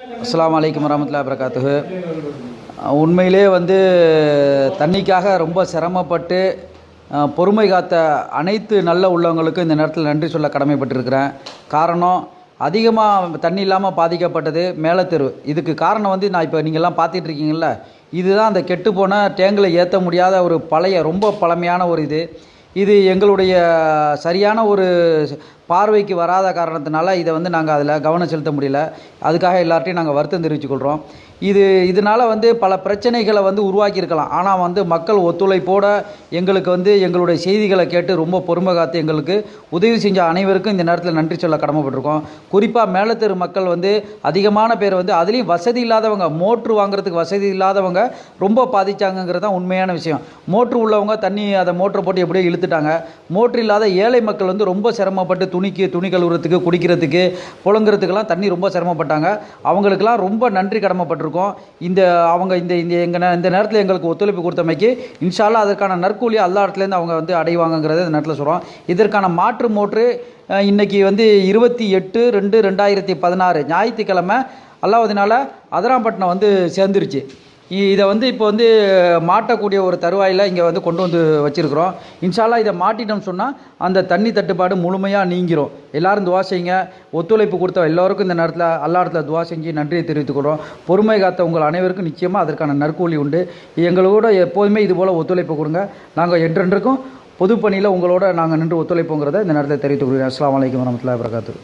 அஸ்லாம் வலைக்கம் வரமத்துல்லா வரகாத்துஹு உண்மையிலே வந்து தண்ணிக்காக ரொம்ப சிரமப்பட்டு பொறுமை காத்த அனைத்து நல்ல உள்ளவங்களுக்கும் இந்த நேரத்தில் நன்றி சொல்ல கடமைப்பட்டிருக்கிறேன். காரணம் அதிகமாக தண்ணி இல்லாமல் பாதிக்கப்பட்டது மேலத்தெரு இதுக்கு காரணம் வந்து நான் இப்போ நீங்கள்லாம் பார்த்துட்டு இதுதான் அந்த கெட்டுப்போன டேங்கில் ஏற்ற முடியாத ஒரு பழைய ரொம்ப பழமையான ஒரு இது. இது எங்களுடைய சரியான ஒரு பார்வைக்கு வராத காரணத்தினால இதை வந்து நாங்கள் அதில் கவனம் செலுத்த முடியல. அதுக்காக எல்லார்ட்டையும் நாங்கள் வருத்தம் தெரிவித்துக்கொள்கிறோம் இது இதனால் வந்து பல பிரச்சனைகளை வந்து உருவாக்கியிருக்கலாம். ஆனால் வந்து மக்கள் ஒத்துழைப்போட எங்களுக்கு வந்து எங்களுடைய செய்திகளை கேட்டு ரொம்ப பொறுமை காத்து எங்களுக்கு உதவி செஞ்ச அனைவருக்கும் இந்த நேரத்தில் நன்றி சொல்ல கடமைப்பட்டிருக்கோம். குறிப்பாக மேலத்தெரு மக்கள் வந்து அதிகமான பேர் வந்து அதுலேயும் வசதி இல்லாதவங்க மோட்ரு வாங்குறதுக்கு வசதி இல்லாதவங்க ரொம்ப பாதித்தாங்கங்கிறது தான் உண்மையான விஷயம். மோட்ரு உள்ளவங்க தண்ணி அதை மோட்ரு போட்டு எப்படியோ இழுத்துட்டாங்க. மோட்ரு இல்லாத ஏழை மக்கள் வந்து ரொம்ப சிரமப்பட்டு துணிக்கு துணி கழுவுறதுக்கு குடிக்கிறதுக்கு புழங்குறதுக்கெல்லாம் தண்ணி ரொம்ப சிரமப்பட்டாங்க. அவங்களுக்கெல்லாம் ரொம்ப நன்றி கடமைப்பட்டிருக்கோம். இந்த அவங்க இந்த இந்த எங்கள் இந்த நேரத்தில் எங்களுக்கு ஒத்துழைப்பு கொடுத்தமைக்கு இன்ஷால்லா அதற்கான நற்கூலி அல்லா இடத்துலேருந்து அவங்க வந்து அடைவாங்கங்கிறத இந்த நேரத்தில் சொல்கிறோம் இதற்கான மாற்று மோட்ரு இன்றைக்கி இன்னைக்கு வந்து இருபத்தி எட்டு ரெண்டு ரெண்டாயிரத்தி பதினாறு ஞாயிற்றுக்கிழமை அல்லாவதுனால அதராம்பட்டினம் வந்து சேர்ந்துருச்சு. இதை வந்து இப்போ வந்து மாட்டக்கூடிய ஒரு தருவாயில் இங்கே வந்து கொண்டு வந்து வச்சுருக்குறோம். இன்ஷால்லா இதை மாட்டிட்டோம் சொன்னால் அந்த தண்ணி தட்டுப்பாடு முழுமையாக நீங்கிரும். எல்லோரும் துவா செய்யுங்க. ஒத்துழைப்பு கொடுத்த எல்லோருக்கும் இந்த நேரத்தில் எல்லா இடத்துல துவா செஞ்சு நன்றியை தெரிவித்துக்கிறோம் பொறுமை காத்த உங்கள் அனைவருக்கும் நிச்சயமாக அதற்கான நற்கூலி உண்டு. எங்களோட எப்போதுமே இது போல் ஒத்துழைப்பு கொடுங்க. நாங்கள் என்றென்றுக்கும் பொதுப்பணியில் உங்களோட நாங்கள் நின்று ஒத்துழைப்புங்கிறத இந்த நேரத்தில் தெரிவித்துக் கொள்கிறேன். அஸ்லாம் வலைக்கம் வரமத்துல வரகாத்து